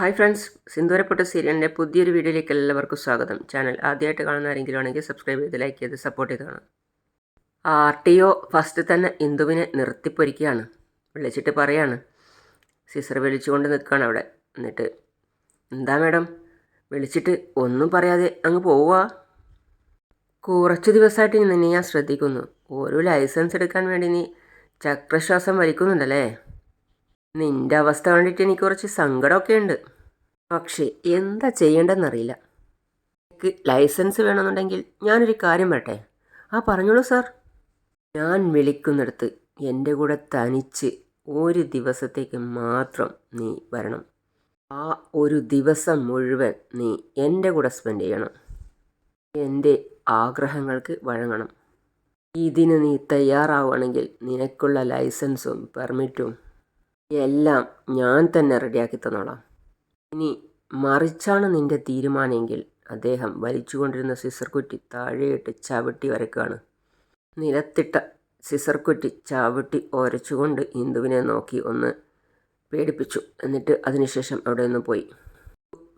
Hi friends സിന്ദൂരപ്പൊട്ട സീരിയലിന്റെ പുതിയൊരു വീഡിയോയിലേക്ക് എല്ലാവർക്കും സ്വാഗതം. ചാനൽ ആദ്യമായിട്ട് കാണുന്ന ആരെങ്കിലും ആണെങ്കിൽ സബ്സ്ക്രൈബ് ചെയ്ത് ലൈക്ക് ചെയ്ത് സപ്പോർട്ട് ചെയ്ത് കാണാം ആർ ടി ഒ ഫസ്റ്റ് തന്നെ ഇന്ദുവിനെ നിർത്തിപ്പൊരിക്കുകയാണ്. വിളിച്ചിട്ട് പറയാണ്. സിസർ വിളിച്ചുകൊണ്ട് നിൽക്കുകയാണ് അവിടെ. എന്നിട്ട് എന്താ മേഡം? വിളിച്ചിട്ട് ഒന്നും പറയാതെ അങ്ങ് പോവുക? കുറച്ച് ദിവസമായിട്ട് നിന്നെ ഞാൻ ശ്രദ്ധിക്കുന്നു. ഒരു ലൈസൻസ് എടുക്കാൻ വേണ്ടി നീ ചക്രശ്വാസം വലിക്കുന്നുണ്ടല്ലേ? നിന്റെ അവസ്ഥ കണ്ടിട്ട് എനിക്ക് കുറച്ച് സങ്കടമൊക്കെ ഉണ്ട്. പക്ഷേ എന്താ ചെയ്യേണ്ടതെന്നറിയില്ല. എനിക്ക് ലൈസൻസ് വേണമെന്നുണ്ടെങ്കിൽ ഞാനൊരു കാര്യം പറട്ടെ ആ പറഞ്ഞോളൂ സാർ. ഞാൻ വിളിക്കുന്നിടത്ത് എന്റെ കൂടെ തനിച്ച് ഒരു ദിവസത്തേക്ക് മാത്രം നീ വരണം. ആ ഒരു ദിവസം മുഴുവൻ നീ എന്റെ കൂടെ സ്പെൻഡ് ചെയ്യണം. എന്റെ ആഗ്രഹങ്ങൾക്ക് വഴങ്ങണം. ഇതിന് നീ തയ്യാറാവുകയാണെങ്കിൽ നിനക്കുള്ള ലൈസൻസും പെർമിറ്റും എല്ലാം ഞാൻ തന്നെ റെഡിയാക്കി തന്നോളാം. ഇനി മറിച്ചാണ് നിന്റെ തീരുമാനമെങ്കിൽ അദ്ദേഹം വലിച്ചുകൊണ്ടിരുന്ന സിസർക്കുറ്റി താഴെയിട്ട് ചവിട്ടി വരക്കുകയാണ് നിലത്തിട്ട സിസർക്കുറ്റി ചവിട്ടി ഒരച്ചുകൊണ്ട് ഇന്ദുവിനെ നോക്കി ഒന്ന് പേടിപ്പിച്ചു. എന്നിട്ട് അതിനുശേഷം അവിടെ നിന്ന് പോയി.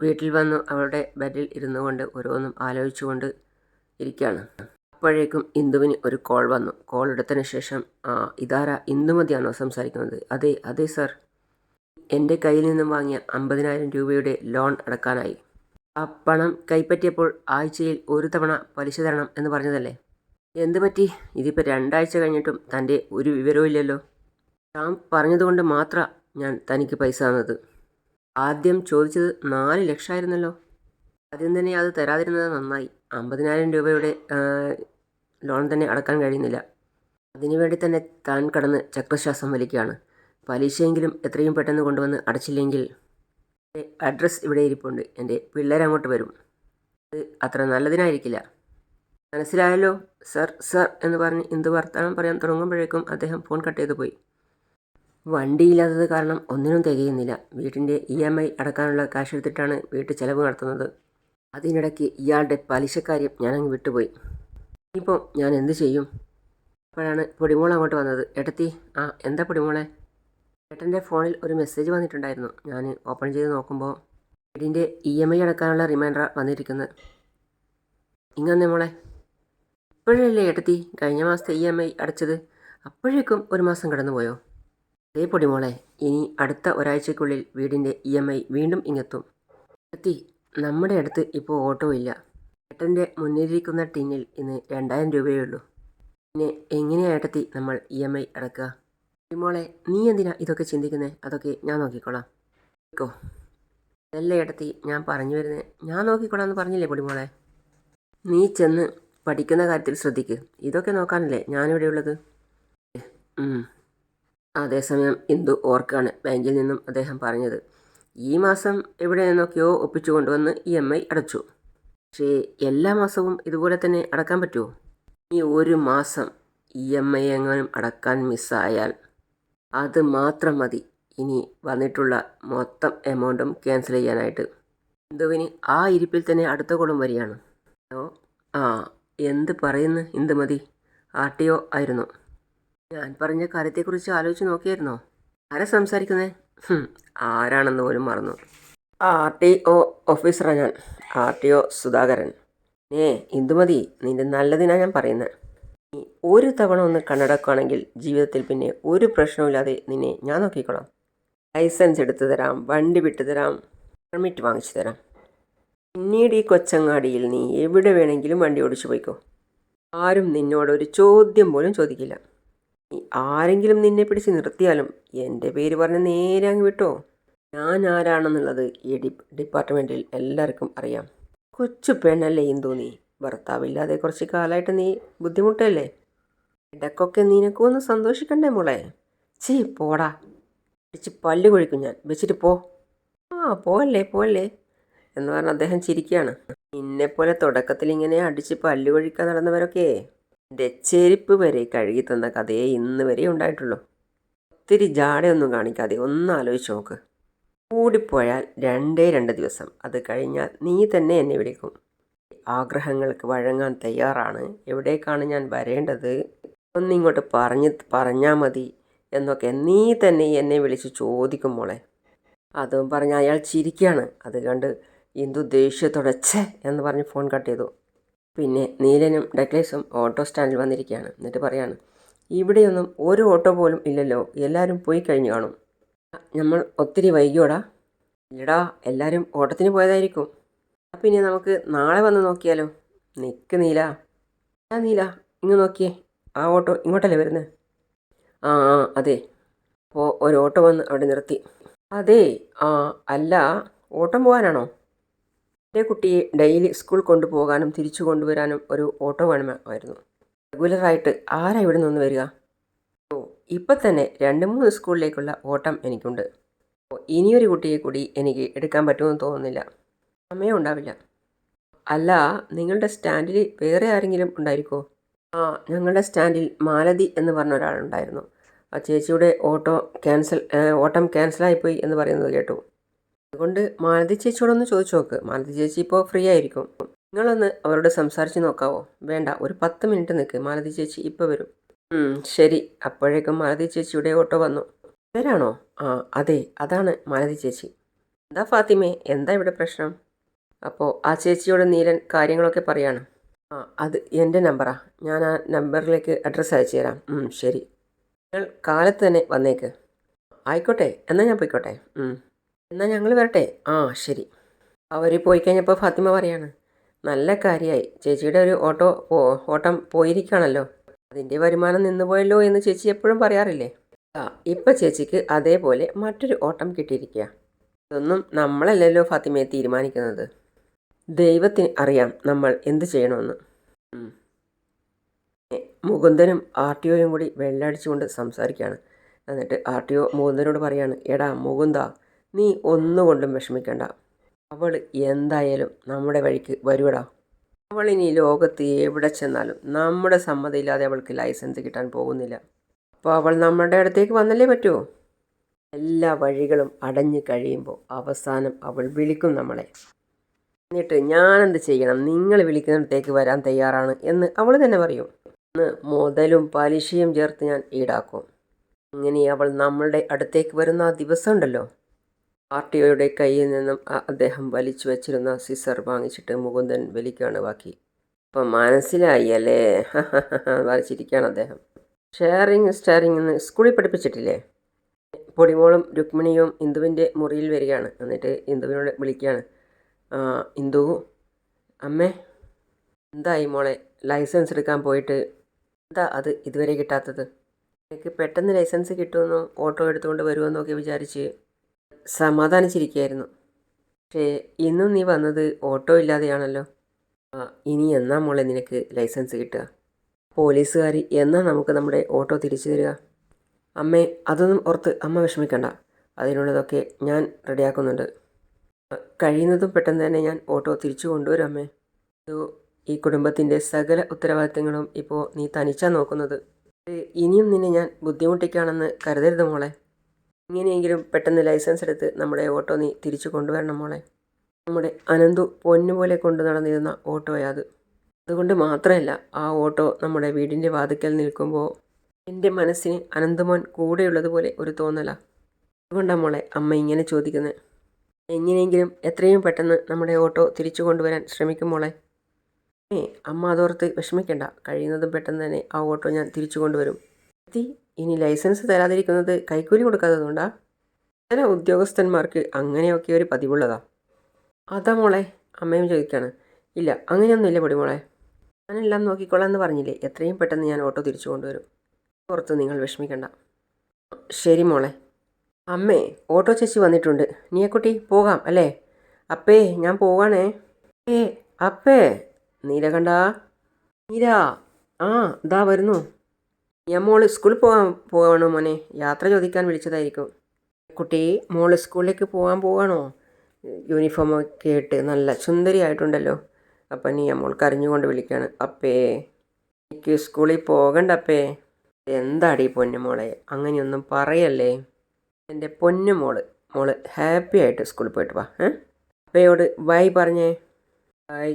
വീട്ടിൽ വന്നു അവളുടെ ബെഡിൽ ഇരുന്നു കൊണ്ട് ഓരോന്നും ആലോചിച്ചുകൊണ്ട് ഇരിക്കുകയാണ്. അപ്പോഴേക്കും ഇന്ദുവിന് ഒരു കോൾ വന്നു. കോൾ എടുത്തതിന് ശേഷം ആ ഇതാരാ? ഇന്ദുമതിയാണോ സംസാരിക്കുന്നത്? അതെ അതെ സർ എന്റെ കയ്യിൽ നിന്നും വാങ്ങിയ അമ്പതിനായിരം രൂപയുടെ ലോൺ അടക്കാനായി. ആ പണം കൈപ്പറ്റിയപ്പോൾ ആഴ്ചയിൽ ഒരു തവണ പലിശ തരണം എന്ന് പറഞ്ഞതല്ലേ? എന്ത് പറ്റി? ഇതിപ്പോൾ രണ്ടാഴ്ച കഴിഞ്ഞിട്ടും തന്റെ ഒരു വിവരവും ഇല്ലല്ലോ. താൻ പറഞ്ഞതുകൊണ്ട് മാത്രം ഞാൻ തനിക്ക് പൈസ തന്നത്. ആദ്യം ചോദിച്ചത് നാല് ലക്ഷമായിരുന്നല്ലോ. ആദ്യം തന്നെ അത് തരാതിരുന്നത് നന്നായി. അമ്പതിനായിരം രൂപയുടെ ലോൺ തന്നെ അടക്കാൻ കഴിയുന്നില്ല. അതിനുവേണ്ടി തന്നെ താൻ കടന്ന് ചക്രശ്വാസം വലിക്കുകയാണ്. പലിശയെങ്കിലും എത്രയും പെട്ടെന്ന് കൊണ്ടുവന്ന് അടച്ചില്ലെങ്കിൽ അഡ്രസ്സ് ഇവിടെ ഇരിപ്പുണ്ട്. എന്റെ പിള്ളേരങ്ങോട്ട് വരും. അത് അത്ര നല്ലതിനായിരിക്കില്ല. മനസ്സിലായല്ലോ? സർ സർ എന്ന് പറഞ്ഞ് എന്ത് വർത്തമാനം പറയാൻ തുടങ്ങുമ്പോഴേക്കും അദ്ദേഹം ഫോൺ കട്ട് ചെയ്തു പോയി. വണ്ടിയില്ലാത്തത് കാരണം ഒന്നിനും തികയുന്നില്ല. വീട്ടിന്റെ ഇ എം ഐ അടക്കാനുള്ള കാശ് എടുത്തിട്ടാണ് വീട്ടു ചെലവ് നടത്തുന്നത്. അതിനിടയ്ക്ക് ഇയാളുടെ പലിശക്കാര്യം ഞാനങ്ങ് വിട്ടുപോയി. ഇനിയിപ്പോൾ ഞാൻ എന്ത് ചെയ്യും? അപ്പോഴാണ് പൊടിമോൾ അങ്ങോട്ട് വന്നത്. എടത്തി ആ എന്താ പൊടിമോളെ? ഏട്ടന്റെ ഫോണിൽ ഒരു മെസ്സേജ് വന്നിട്ടുണ്ടായിരുന്നു. ഞാൻ ഓപ്പൺ ചെയ്ത് നോക്കുമ്പോൾ വീടിന്റെ ഇ എം ഐ അടക്കാനുള്ള റിമൈൻഡർ വന്നിരിക്കുന്നത്. ഇങ്ങനെ മോളെ. ഇപ്പോഴല്ലേ ഏട്ടത്തി കഴിഞ്ഞ മാസത്തെ ഇ എം ഐ അടച്ചത്? അപ്പോഴേക്കും ഒരു മാസം കടന്നുപോയോ? അതേ പൊടിമോളെ ഇനി അടുത്ത ഒരാഴ്ചക്കുള്ളിൽ വീടിന്റെ ഇ എം ഐ വീണ്ടും ഇങ്ങെത്തും. ഏട്ടത്തി നമ്മുടെ അടുത്ത് ഇപ്പോൾ ഓട്ടോ ഇല്ല. ഏട്ടന്റെ മുന്നിലിരിക്കുന്ന ടിന്നിൽ ഇന്ന് രണ്ടായിരം രൂപയേ ഉള്ളൂ പിന്നെ എങ്ങനെയായിട്ടെത്തി നമ്മൾ ഇ എം ഐ അടക്കുക? മോളെ നീ എന്തിനാ ഇതൊക്കെ ചിന്തിക്കുന്നത് അതൊക്കെ ഞാൻ നോക്കിക്കോളാം. കേൾക്കോ നല്ല ഇടത്തി ഞാൻ പറഞ്ഞു വരുന്നത് ഞാൻ നോക്കിക്കോളാം എന്ന് പറഞ്ഞില്ലേ പൊടിമോളെ നീ ചെന്ന് പഠിക്കുന്ന കാര്യത്തിൽ ശ്രദ്ധിക്ക്. ഇതൊക്കെ നോക്കാനല്ലേ ഞാനിവിടെ ഉള്ളത്. അതേസമയം ഇന്ദു ഓർക്കാണ് ബാങ്കിൽ നിന്നും അദ്ദേഹം പറഞ്ഞത്. ഈ മാസം എവിടെ നിന്നൊക്കെയോ ഒപ്പിച്ചു കൊണ്ടുവന്ന് ഇ എം ഐ അടച്ചു. പക്ഷേ എല്ലാ മാസവും ഇതുപോലെ തന്നെ അടക്കാൻ പറ്റുമോ ഈ ഒരു മാസം ഇ എം ഐ എങ്ങാനും അടക്കാൻ മിസ്സായാൽ അത് മാത്രം മതി. ഇനി വന്നിട്ടുള്ള മൊത്തം എമൗണ്ടും ക്യാൻസൽ ചെയ്യാനായിട്ട്. ഇന്ദുവിന് ആ ഇരിപ്പിൽ തന്നെ അടുത്ത കോളം വരികയാണ്. ഹലോ? ആ എന്ത് പറയുന്നു? മതി? ആർ ടി ഒ ആയിരുന്നു. ഞാൻ പറഞ്ഞ കാര്യത്തെക്കുറിച്ച് ആലോചിച്ച് നോക്കിയായിരുന്നോ? ആരാ സംസാരിക്കുന്നത് ആരാണെന്ന് പോലും മറന്നു. ആർ ടി ഒ ഓഫീസറാണ് ഞാൻ ആർ ടി ഒ സുധാകരൻ. ഏ ഇന്ദുമതി നിന്റെ നല്ലതിനാണ് ഞാൻ പറയുന്നത് നീ ഒരു തവണ ഒന്ന് കണ്ണടക്കുകയാണെങ്കിൽ ജീവിതത്തിൽ പിന്നെ ഒരു പ്രശ്നവുമില്ലാതെ നിന്നെ ഞാൻ നോക്കിക്കോളാം. ലൈസൻസ് എടുത്തു തരാം വണ്ടി വിട്ടു തരാം പെർമിറ്റ് വാങ്ങിച്ചു തരാം. പിന്നീട് ഈ കൊച്ചങ്ങാടിയിൽ നീ എവിടെ വേണമെങ്കിലും വണ്ടി ഓടിച്ചു പോയിക്കോ. ആരും നിന്നോട് ഒരു ചോദ്യം പോലും ചോദിക്കില്ല. നീ ആരെങ്കിലും നിന്നെ പിടിച്ച് നിർത്തിയാലും എന്റെ പേര് പറഞ്ഞ് നേരെ അങ്ങ് വിട്ടോ. ഞാൻ ആരാണെന്നുള്ളത് ഈ ഡി ഡിപ്പാർട്ട്മെന്റിൽ എല്ലാവർക്കും അറിയാം. കൊച്ചു പെണ്ണല്ലേ ഇന്ദു നീ? ഭർത്താവില്ലാതെ കുറച്ച് കാലമായിട്ട് നീ ബുദ്ധിമുട്ടല്ലേ? ഇടക്കൊക്കെ നിനക്കും ഒന്ന് സന്തോഷിക്കണ്ടേ മോളെ? ചീ പോടാ. പിടിച്ച് പല്ല് കൊഴിക്കും ഞാൻ. വെച്ചിട്ട് പോ. ആ പോവല്ലേ പോവല്ലേ? എന്ന് പറഞ്ഞ് അദ്ദേഹം ചിരിക്കുകയാണ് നിന്നെപ്പോലെ തുടക്കത്തിൽ ഇങ്ങനെ അടിച്ച് പല്ല് കൊഴിക്കാൻ നടന്നവരൊക്കെ എന്റെ ചെരുപ്പ് വരെ കഴുകി തന്ന കഥയെ ഇന്ന് വരെ ഉണ്ടായിട്ടുള്ളൂ. ഒത്തിരി ജാടയൊന്നും കാണിക്കാതെ ഒന്ന് ആലോചിച്ച് നോക്ക്. കൂടിപ്പോയാൽ രണ്ടേ രണ്ട് ദിവസം. അത് കഴിഞ്ഞാൽ നീ തന്നെ എന്നെ വിളിക്കും. ആഗ്രഹങ്ങൾക്ക് വഴങ്ങാൻ തയ്യാറാണ്. എവിടേക്കാണ് ഞാൻ വരേണ്ടത്? ഒന്നിങ്ങോട്ട് പറഞ്ഞ് പറഞ്ഞാൽ മതി എന്നൊക്കെ നീ തന്നെ എന്നെ വിളിച്ച് ചോദിക്കും മോളെ. അതും പറഞ്ഞ് അയാൾ ചിരിക്കുകയാണ് അത് കണ്ട് ഇന്ദു ദേഷ്യത്തോടെ എന്ന് പറഞ്ഞ് ഫോൺ കട്ട് ചെയ്തു. പിന്നെ നീലനും ഡക്ലേസും ഓട്ടോ സ്റ്റാൻഡിൽ വന്നിരിക്കുകയാണ്. എന്നിട്ട് പറയാണ് ഇവിടെയൊന്നും ഒരു ഓട്ടോ പോലും ഇല്ലല്ലോ. എല്ലാവരും പോയി കഴിഞ്ഞു കാണും. നമ്മൾ ഒത്തിരി വൈകിയോടാ. ഇല്ലടാ എല്ലാവരും ഓട്ടത്തിന് പോയതായിരിക്കും. പിന്നെ നമുക്ക് നാളെ വന്ന് നോക്കിയാലോ? നിൽക്ക് നീല. ആ നീല ഇങ്ങ് നോക്കിയേ. ആ ഓട്ടോ ഇങ്ങോട്ടല്ലേ വരുന്നത് ആ ആ അതെ. അപ്പോൾ ഒരു ഓട്ടോ വന്ന് അവിടെ നിർത്തി. അതെ ആ അല്ല ഓട്ടം പോകാനാണോ? എന്റെ കുട്ടിയെ ഡെയിലി സ്കൂൾ കൊണ്ടുപോകാനും തിരിച്ചു കൊണ്ടുവരാനും ഒരു ഓട്ടോ വേണമായിരുന്നു. റെഗുലറായിട്ട് ആരാ ഇവിടെ നിന്ന് വരിക? ഇപ്പം തന്നെ രണ്ട് മൂന്ന് സ്കൂളിലേക്കുള്ള ഓട്ടം എനിക്കുണ്ട്. ഇനിയൊരു കുട്ടിയെ കൂടി എനിക്ക് എടുക്കാൻ പറ്റുമെന്ന് തോന്നുന്നില്ല. സമയം ഉണ്ടാവില്ല. അല്ല നിങ്ങളുടെ സ്റ്റാൻഡിൽ വേറെ ആരെങ്കിലും ഉണ്ടായിരിക്കോ ആ ഞങ്ങളുടെ സ്റ്റാൻഡിൽ മാലതി എന്ന് പറഞ്ഞ ഒരാളുണ്ടായിരുന്നു ആ ചേച്ചിയുടെ ഓട്ടോ ക്യാൻസൽ ഓട്ടം ക്യാൻസലായിപ്പോയി എന്ന് പറയുന്നത് കേട്ടു. അതുകൊണ്ട് മാലതി ചേച്ചിയോടൊന്ന് ചോദിച്ചു നോക്ക്. മാലതി ചേച്ചി ഇപ്പോൾ ഫ്രീ ആയിരിക്കും. നിങ്ങളൊന്ന് അവരോട് സംസാരിച്ച് നോക്കാവോ? വേണ്ട ഒരു പത്ത് മിനിറ്റ് നിൽക്ക് മാലതി ചേച്ചി ഇപ്പോൾ വരും. ശരി. അപ്പോഴേക്കും മാലതി ചേച്ചിയുടെ ഓട്ടോ വന്നു. ഇവരാണോ? ആ അതെ അതാണ് മാലതി ചേച്ചി. എന്താ ഫാത്തിമേ? എന്താ ഇവിടെ പ്രശ്നം? അപ്പോൾ ആ ചേച്ചിയോട് നീലൻ കാര്യങ്ങളൊക്കെ പറയാണ്. ആ അത് എന്റെ നമ്പറാ. ഞാൻ ആ നമ്പറിലേക്ക് അഡ്രസ്സ് അയച്ചു തരാം. ശരി. നിങ്ങൾ കാലത്ത് തന്നെ വന്നേക്ക്. ആയിക്കോട്ടെ എന്നാൽ ഞാൻ പോയിക്കോട്ടെ. എന്നാൽ ഞങ്ങൾ വരട്ടെ. ആ ശരി. അവർ പോയി കഴിഞ്ഞപ്പോൾ ഫാത്തിമ പറയാണ് നല്ല കാര്യമായി ചേച്ചിയുടെ ഒരു ഓട്ടോ ഓട്ടം പോയിരിക്കുകയാണല്ലോ. അതിന്റെ വരുമാനം നിന്നുപോയല്ലോ എന്ന് ചേച്ചി എപ്പോഴും പറയാറില്ലേ? ആ ഇപ്പം ചേച്ചിക്ക് അതേപോലെ മറ്റൊരു ഓട്ടം കിട്ടിയിരിക്കുക അതൊന്നും നമ്മളല്ലല്ലോ ഫാത്തിമയെ തീരുമാനിക്കുന്നത്. ദൈവത്തിന് അറിയാം നമ്മൾ എന്ത് ചെയ്യണമെന്ന് മുകുന്ദനും ആർ ടി ഒയും കൂടി വെള്ളടിച്ചുകൊണ്ട് സംസാരിക്കുകയാണ് എന്നിട്ട് ആർ ടി ഒ മുകുന്ദനോട് പറയാണ് എടാ മുകുന്ദ നീ ഒന്നുകൊണ്ടും വിഷമിക്കണ്ട. അവൾ എന്തായാലും നമ്മുടെ വഴിക്ക് വരുവടാ. അവൾ ഇനി ലോകത്ത് എവിടെ ചെന്നാലും നമ്മുടെ സമ്മതിയില്ലാതെ അവൾക്ക് ലൈസൻസ് കിട്ടാൻ പോകുന്നില്ല. അപ്പോൾ അവൾ നമ്മുടെ അടുത്തേക്ക് വന്നല്ലേ പറ്റുമോ എല്ലാ വഴികളും അടഞ്ഞു കഴിയുമ്പോൾ അവസാനം അവൾ വിളിക്കും നമ്മളെ. എന്നിട്ട് ഞാനെന്ത് ചെയ്യണം? നിങ്ങൾ വിളിക്കുന്നിടത്തേക്ക് വരാൻ തയ്യാറാണ് എന്ന് അവൾ തന്നെ പറയും. ഇന്ന് മുതലും പലിശയും ചേർത്ത് ഞാൻ ഈടാക്കും. ഇങ്ങനെ അവൾ നമ്മളുടെ അടുത്തേക്ക് വരുന്ന ആ ദിവസം ഉണ്ടല്ലോ. ആർ ടി ഒയുടെ കയ്യിൽ നിന്നും അദ്ദേഹം വലിച്ചു വെച്ചിരുന്ന സിസർ വാങ്ങിച്ചിട്ട് മുകുന്ദൻ വലിക്കുകയാണ് ബാക്കി. അപ്പം മനസ്സിലായി അല്ലേ? വരച്ചിരിക്കുകയാണ് അദ്ദേഹം. ഷെയറിങ് സ്റ്റെയറിങ് എന്ന് സ്കൂളിൽ പഠിപ്പിച്ചിട്ടില്ലേ? പൊടിമോളും രുക്മിണിയും ഇന്ദുവിന്റെ മുറിയിൽ വരികയാണ്. എന്നിട്ട് ഇന്ദുവിനോട് വിളിക്കുകയാണ്. ഇന്ദു അമ്മേ എന്തായി മോളെ? ലൈസൻസ് എടുക്കാൻ പോയിട്ട് എന്താ അത് ഇതുവരെ കിട്ടാത്തത്? എനിക്ക് പെട്ടെന്ന് ലൈസൻസ് കിട്ടുമെന്നോ? ഓട്ടോ എടുത്തുകൊണ്ട് വരുമെന്നൊക്കെ വിചാരിച്ച് സമാധാനിച്ചിരിക്കുകയായിരുന്നു. പക്ഷേ ഇന്നും നീ വന്നത് ഓട്ടോ ഇല്ലാതെയാണല്ലോ. ഇനി എന്നാ മോളെ നിനക്ക് ലൈസൻസ് കിട്ടുക? പോലീസുകാർ എന്നാ നമുക്ക് നമ്മുടെ ഓട്ടോ തിരിച്ചു തരിക? അമ്മേ അതൊന്നും ഓർത്ത് അമ്മ വിഷമിക്കണ്ട. അതിനുള്ളതൊക്കെ ഞാൻ റെഡിയാക്കുന്നുണ്ട്. കഴിയുന്നതും പെട്ടെന്ന് തന്നെ ഞാൻ ഓട്ടോ തിരിച്ചു കൊണ്ടുവരും അമ്മേ. ഇത് ഈ കുടുംബത്തിന്റെ സകല ഉത്തരവാദിത്തങ്ങളും ഇപ്പോൾ നീ തനിച്ചാ നോക്കുന്നത്. ഇനിയും നിന്നെ ഞാൻ ബുദ്ധിമുട്ടിക്കാണെന്ന് കരുതരുത് മോളെ. ഇങ്ങനെയെങ്കിലും പെട്ടെന്ന് ലൈസൻസ് എടുത്ത് നമ്മുടെ ഓട്ടോ നീ തിരിച്ചു കൊണ്ടുവരണം മോളെ. നമ്മുടെ അനന്തു പൊന്നുപോലെ കൊണ്ടു നടന്നിരുന്ന ഓട്ടോയാ അത്. അതുകൊണ്ട് മാത്രമല്ല ആ ഓട്ടോ നമ്മുടെ വീടിന്റെ വാതിക്കൽ നിൽക്കുമ്പോൾ എന്റെ മനസ്സിന് അനന്തമോൻ കൂടെയുള്ളതുപോലെ ഒരു തോന്നലാ. അതുകൊണ്ടാണ് മോളെ അമ്മ ഇങ്ങനെ ചോദിക്കുന്നത് എങ്ങനെയെങ്കിലും എത്രയും പെട്ടെന്ന് നമ്മുടെ ഓട്ടോ തിരിച്ചു കൊണ്ടുവരാൻ ശ്രമിക്കും മോളെ. ഏ അമ്മ അതോർത്ത് വിഷമിക്കണ്ട. കഴിയുന്നതും പെട്ടെന്ന് തന്നെ ആ ഓട്ടോ ഞാൻ തിരിച്ചു കൊണ്ടുവരും. ഇനി ലൈസൻസ് തരാതിരിക്കുന്നത് കൈക്കൂലി കൊടുക്കാത്തതുകൊണ്ടാണ് ചില ഉദ്യോഗസ്ഥന്മാർക്ക് അങ്ങനെയൊക്കെ ഒരു പതിവുള്ളതാ. അതാ മോളെ അമ്മയും ചോദിക്കാണ്. ഇല്ല അങ്ങനെയൊന്നുമില്ല പൊടി മോളെ ഞാനെല്ലാം നോക്കിക്കോളാം എന്ന് പറഞ്ഞില്ലേ? എത്രയും പെട്ടെന്ന് ഞാൻ ഓട്ടോ തിരിച്ചു കൊണ്ടുവരും. പുറത്ത് നിങ്ങൾ വിഷമിക്കണ്ട. ശരി മോളെ. അമ്മേ ഓട്ടോ ചേച്ചി വന്നിട്ടുണ്ട്. നീയക്കുട്ടി പോകാം അല്ലേ? അപ്പേ ഞാൻ പോവാണേ. ഏ അപ്പേ. നീല കണ്ടാ? നീരാ ആ ഇതാ വരുന്നു. ഞാൻ മോൾ സ്കൂളിൽ പോകാൻ പോവാണോ മോനെ? യാത്ര ചോദിക്കാൻ വിളിച്ചതായിരിക്കും. കുട്ടി മോൾ സ്കൂളിലേക്ക് പോകാൻ പോവാണോ? യൂണിഫോം ഒക്കെ ഇട്ട് നല്ല സുന്ദരിയായിട്ടുണ്ടല്ലോ. അപ്പം നീ മോൾ കരഞ്ഞുകൊണ്ട് വിളിക്കുകയാണ് അപ്പേ എനിക്ക് സ്കൂളിൽ പോകണ്ട അപ്പേ. എന്താടി പൊന്നു മോളെ? അങ്ങനെയൊന്നും പറയല്ലേ? എന്റെ പൊന്നു മോൾ മോൾ ഹാപ്പി ആയിട്ട് സ്കൂളിൽ പോയിട്ട് വാ അപ്പയോട് ബൈ പറഞ്ഞേ. ബൈ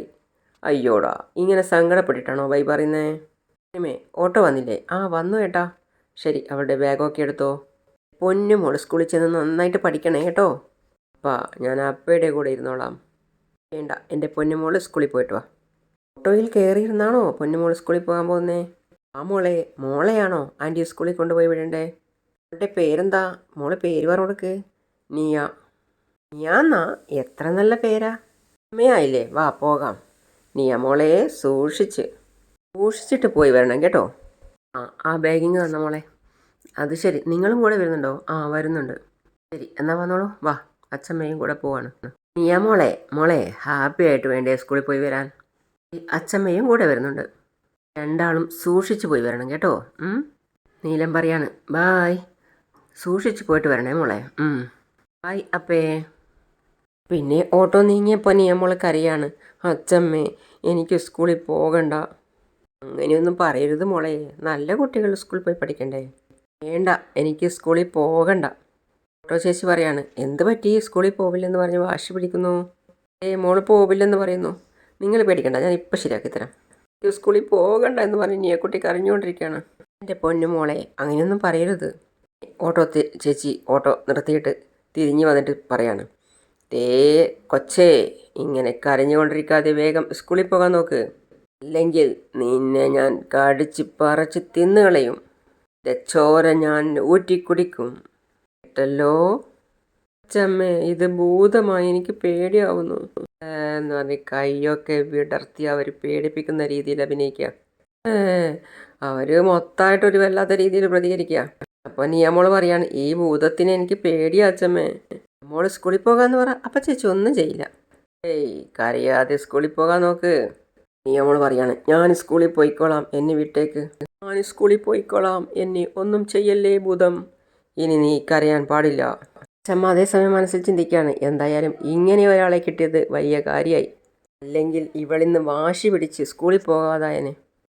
അയ്യോടാ ഇങ്ങനെ സങ്കടപ്പെട്ടിട്ടാണോ ബൈ പറയുന്നേ? സിനിമേ ഓട്ടോ വന്നില്ലേ? ആ വന്നു ഏട്ടാ. ശരി അവളുടെ ബാഗൊക്കെ എടുത്തോ. പൊന്നു മോൾ സ്കൂളിൽ ചെന്ന് നന്നായിട്ട് പഠിക്കണേ കേട്ടോ. അപ്പാ ഞാൻ അപ്പയുടെ കൂടെ ഇരുന്നോളാം. വേണ്ട എന്റെ പൊന്നുമോൾ സ്കൂളിൽ പോയിട്ട് വാ. ഓട്ടോയിൽ കയറിയിരുന്നാണോ പൊന്നുമോൾ സ്കൂളിൽ പോകാൻ പോകുന്നേ? ആ മോളെ മോളെയാണോ ആന്റി സ്കൂളിൽ കൊണ്ടുപോയി വിടണ്ടേ? അവളുടെ പേരെന്താ? മോൾ പേര് പറഞ്ഞു കൊടുക്ക് നീയ. നീയാന്നാ? എത്ര നല്ല പേരാ. അമ്മയായില്ലേ? വാ പോകാം. നീയ മോളെ സൂക്ഷിച്ച്. സൂക്ഷിച്ചിട്ട് പോയി വരണം കേട്ടോ. ആ ആ ബാഗിങ് തന്ന മോളെ അത് ശരി. നിങ്ങളും കൂടെ വരുന്നുണ്ടോ? ആ വരുന്നുണ്ട്. ശരി എന്നാ വന്നോളൂ. വാ അച്ഛമ്മയും കൂടെ പോവാണ്. നീയാ മോളെ മോളെ ഹാപ്പി ആയിട്ട് വേണ്ടേ സ്കൂളിൽ പോയി വരാൻ? അച്ഛമ്മയും കൂടെ വരുന്നുണ്ട്. രണ്ടാളും സൂക്ഷിച്ച് പോയി വരണം കേട്ടോ? നീലം പറയാണ്. ബായ് സൂക്ഷിച്ച് പോയിട്ട് വരണേ മോളെ. ബായ് അപ്പേ. പിന്നെ ഓട്ടോ നീങ്ങിയപ്പോൾ നീ മോളെ കറിയാണ് അച്ഛമ്മേ എനിക്ക് സ്കൂളിൽ പോകണ്ട. അങ്ങനെയൊന്നും പറയരുത് മോളെ. നല്ല കുട്ടികൾ സ്കൂളിൽ പോയി പഠിക്കണ്ടേ? വേണ്ട എനിക്ക് സ്കൂളിൽ പോകണ്ട. ഓട്ടോ ചേച്ചി പറയാണ് എന്ത് പറ്റി? സ്കൂളിൽ പോവില്ലെന്ന് പറഞ്ഞ് വാശി പിടിക്കുന്നു? ഏ മോൾ പോവില്ലെന്ന് പറയുന്നു. നിങ്ങൾ പേടിക്കണ്ട ഞാൻ ഇപ്പം ശരിയാക്കി തരാം. സ്കൂളിൽ പോകണ്ട എന്ന് പറഞ്ഞ് നീയക്കുട്ടി കരഞ്ഞുകൊണ്ടിരിക്കുകയാണ്. എന്റെ പൊന്നു മോളെ അങ്ങനെയൊന്നും പറയരുത്. ഓട്ടോ ചേച്ചി ഓട്ടോ നിർത്തിയിട്ട് തിരിഞ്ഞു വന്നിട്ട് പറയാണ് തേ കൊച്ചേ ഇങ്ങനെ കരഞ്ഞുകൊണ്ടിരിക്കാതെ വേഗം സ്കൂളിൽ പോകാൻ നോക്ക്. ഇല്ലെങ്കിൽ നിന്നെ ഞാൻ കടിച്ച് പറിച്ച് തിന്നുകളയും ചോര ഞാൻ ഊറ്റിക്കുടിക്കും. കേട്ടല്ലോ? അച്ചമ്മേ ഇത് ഭൂതമായി എനിക്ക് പേടിയാവുന്നു. എന്ന് പറഞ്ഞ് കൈയൊക്കെ വിടർത്തി അവർ പേടിപ്പിക്കുന്ന രീതിയിൽ അഭിനയിക്കുക. അവർ മൊത്തമായിട്ട് ഒരു വല്ലാത്ത രീതിയിൽ പ്രതികരിക്കുക. അപ്പൊ അമ്മോൾ പറയാണ് ഈ ഭൂതത്തിന് എനിക്ക് പേടിയാ അച്ചമ്മേ. നമ്മൾ സ്കൂളിൽ പോകാന്ന് പറ. അപ്പൊ ചേച്ചി ഒന്നും ചെയ്യില്ല. ഏയ് കരയാതെ സ്കൂളിൽ പോകാൻ നോക്ക്. നിയമോൾ പറയാണ് ഞാൻ സ്കൂളിൽ പോയിക്കോളാം എന്നെ വിട്ടേക്ക്. ഞാൻ സ്കൂളിൽ പോയിക്കോളാം എന്നെ ഒന്നും ചെയ്യല്ലേ ഭൂതം. ഇനി നീ കരയാൻ പാടില്ല. അച്ഛമ്മ അതേസമയം മനസ്സിൽ ചിന്തിക്കുകയാണ് എന്തായാലും ഇങ്ങനെ ഒരാളെ കിട്ടിയത് വലിയ കാര്യമായി. അല്ലെങ്കിൽ ഇവളിന്ന് വാശി പിടിച്ച് സ്കൂളിൽ പോകാതായനെ.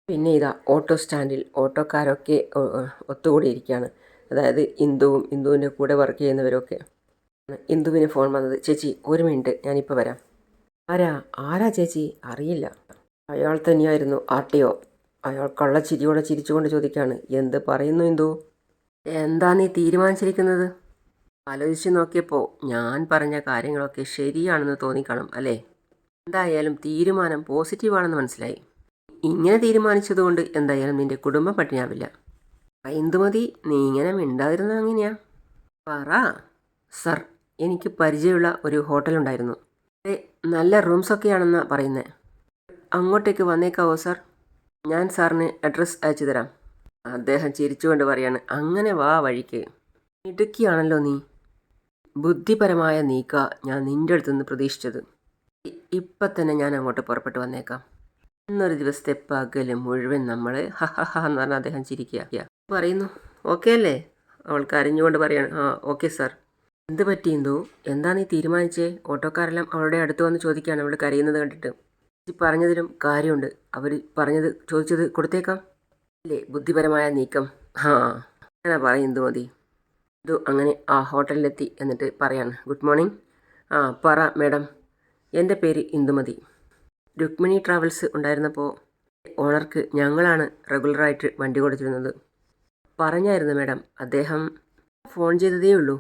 പിന്നെ ഇതാ ഓട്ടോ സ്റ്റാൻഡിൽ ഓട്ടോക്കാരൊക്കെ ഒത്തുകൂടിയിരിക്കുകയാണ്. അതായത് ഇന്ദുവും ഇന്ദുവിന്റെ കൂടെ വർക്ക് ചെയ്യുന്നവരൊക്കെ. ഇന്ദുവിന് ഫോൺ വന്നത് ചേച്ചി ഒരു മിനിറ്റ് ഞാനിപ്പോൾ വരാം. ആരാ? ആരാ ചേച്ചി? അറിയില്ല. അയാൾ തന്നെയായിരുന്നു ആട്ടിയോ അയാൾ കള്ള കള്ളച്ചിരിയോടെ ചിരിച്ചുകൊണ്ട് ചോദിക്കുകയാണ് എന്ത് പറയുന്നു എന്തോ എന്താ നീ തീരുമാനിച്ചിരിക്കുന്നത്? ആലോചിച്ച് നോക്കിയപ്പോൾ ഞാൻ പറഞ്ഞ കാര്യങ്ങളൊക്കെ ശരിയാണെന്ന് തോന്നിക്കാണും അല്ലേ? എന്തായാലും തീരുമാനം പോസിറ്റീവാണെന്ന് മനസ്സിലായി. ഇങ്ങനെ തീരുമാനിച്ചതുകൊണ്ട് എന്തായാലും നിന്റെ കുടുംബം പട്ടിണിയാവില്ല. ഇന്ദുമതി നീ ഇങ്ങനെ മിണ്ടാതിരുന്ന അങ്ങനെയാ? പറ. സർ എനിക്ക് പരിചയമുള്ള ഒരു ഹോട്ടലുണ്ടായിരുന്നു. നല്ല റൂംസൊക്കെയാണെന്നാണ് പറയുന്നത് അങ്ങോട്ടേക്ക് വന്നേക്കാവോ സാർ? ഞാൻ സാറിന് അഡ്രസ്സ് അയച്ചു തരാം. അദ്ദേഹം ചിരിച്ചുകൊണ്ട് പറയാണ് അങ്ങനെ വാ വഴിക്ക്. ഇടുക്കിയാണല്ലോ നീ. ബുദ്ധിപരമായ നീക്ക ഞാൻ നിന്റെ അടുത്തുനിന്ന് പ്രതീക്ഷിച്ചത്. ഇപ്പം തന്നെ ഞാൻ അങ്ങോട്ട് പുറപ്പെട്ട് വന്നേക്കാം. ഇന്നൊരു ദിവസത്തെ പകൽ മുഴുവൻ നമ്മൾ ഹ ഹ ഹ എന്ന് പറഞ്ഞ് അദ്ദേഹം ചിരിക്കുക. പറയുന്നു ഓക്കെ അല്ലേ? അവൾ കരഞ്ഞുകൊണ്ട് പറയാണ് ആ ഓക്കെ സാർ. എന്ത് പറ്റി എന്തോ എന്താ നീ തീരുമാനിച്ചേ? ഓട്ടോക്കാരെല്ലാം അവളുടെ അടുത്ത് വന്ന് ചോദിക്കുകയാണ് അവൾ കരയുന്നത് കണ്ടിട്ട്. ഈ പറഞ്ഞതിലും കാര്യമുണ്ട്. അവർ പറഞ്ഞത് ചോദിച്ചത് കൊടുത്തേക്കാം. ഇല്ലേ? ബുദ്ധിപരമായ നീക്കം. ആ അങ്ങനെ പറയും എന്തു മതി. ഇതു അങ്ങനെ ആ ഹോട്ടലിലെത്തി എന്നിട്ട് പറയാണ്. Good morning. ആ പറ മാഡം. എന്റെ പേര് ഇന്ദുമതി രുക്മിണി ട്രാവൽസ് ഉണ്ടായിരുന്നപ്പോൾ ഓണർക്ക് ഞങ്ങളാണ് റെഗുലറായിട്ട് വണ്ടി കൊടുത്തിരുന്നത്. പറഞ്ഞായിരുന്നു മാഡം. അദ്ദേഹം ഫോൺ ചെയ്തതേ ഉള്ളൂ.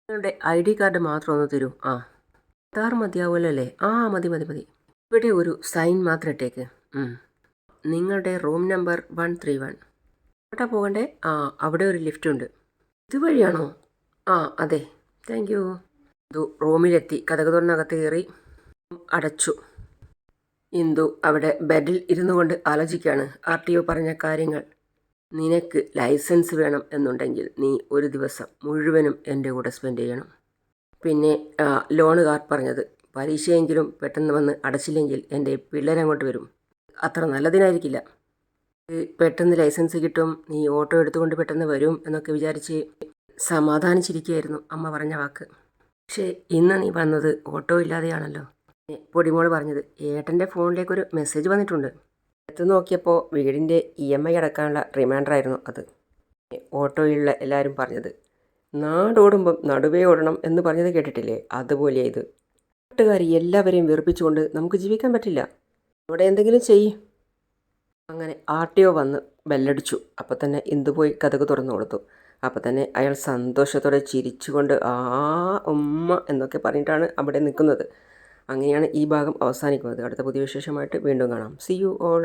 നിങ്ങളുടെ ഐ ഡി കാർഡ് മാത്രം ഒന്ന് തരൂ. ആ. ആധാർ മതിയാവുമല്ലോ അല്ലേ? ആ മതി മതി മതി. ഇവിടെ ഒരു സൈൻ മാത്രം ഇട്ടേക്ക്. നിങ്ങളുടെ room number one three one. എങ്ങോട്ടാ പോകണ്ടേ? ആ അവിടെ ഒരു ലിഫ്റ്റ് ഉണ്ട്. ഇതുവഴിയാണോ? ആ അതെ. Thank you. ഇന്ദു റൂമിലെത്തി. കഥക തുറന്നകത്ത് കയറി അടച്ചു. ഇന്ദു അവിടെ ബെഡിൽ ഇരുന്നു കൊണ്ട് ആലോചിക്കുകയാണ് ആർ ടി ഒ പറഞ്ഞ കാര്യങ്ങൾ. നിനക്ക് ലൈസൻസ് വേണം എന്നുണ്ടെങ്കിൽ നീ ഒരു ദിവസം മുഴുവനും എന്റെ കൂടെ സ്പെൻഡ് ചെയ്യണം. പിന്നെ ലോണുകാർ പറഞ്ഞത് പരീക്ഷയെങ്കിലും പെട്ടെന്ന് വന്ന് അടച്ചില്ലെങ്കിൽ എന്റെ പിള്ളേരങ്ങോട്ട് വരും. അത്ര നല്ലതിനായിരിക്കില്ല. പെട്ടെന്ന് ലൈസൻസ് കിട്ടും നീ ഓട്ടോ എടുത്തുകൊണ്ട് പെട്ടെന്ന് വരും എന്നൊക്കെ വിചാരിച്ച് സമാധാനിച്ചിരിക്കുകയായിരുന്നു അമ്മ പറഞ്ഞ വാക്ക്. പക്ഷേ ഇന്ന് നീ വന്നത് ഓട്ടോ ഇല്ലാതെയാണല്ലോ. പൊടിമോൾ പറഞ്ഞത് ഏട്ടന്റെ ഫോണിലേക്കൊരു മെസ്സേജ് വന്നിട്ടുണ്ട്. എടുത്ത് നോക്കിയപ്പോൾ വീടിന്റെ ഇ എം ഐ അടക്കാനുള്ള റിമൈൻഡറായിരുന്നു അത്. ഓട്ടോയിലുള്ള എല്ലാവരും പറഞ്ഞത് നാടോടുമ്പം നടുവേ ഓടണം എന്ന് പറഞ്ഞത് കേട്ടിട്ടില്ലേ? അതുപോലെയാണ് ഇത്. നാട്ടുകാർ എല്ലാവരെയും വെറുപ്പിച്ചുകൊണ്ട് നമുക്ക് ജീവിക്കാൻ പറ്റില്ല. അവിടെ എന്തെങ്കിലും ചെയ്യ്. അങ്ങനെ ആർ ടി ഒ വന്ന് ബെല്ലടിച്ചു. അപ്പോൾ തന്നെ ഇന്ദു പോയി കഥക് തുറന്നു കൊടുത്തു. അപ്പോൾ തന്നെ അയാൾ സന്തോഷത്തോടെ ചിരിച്ചുകൊണ്ട് ആ ഉമ്മ എന്നൊക്കെ പറഞ്ഞിട്ടാണ് അവിടെ നിൽക്കുന്നത്. അങ്ങനെയാണ് ഈ ഭാഗം അവസാനിക്കുന്നത്. അടുത്ത പുതിയ വിശേഷമായിട്ട് വീണ്ടും കാണാം. C you all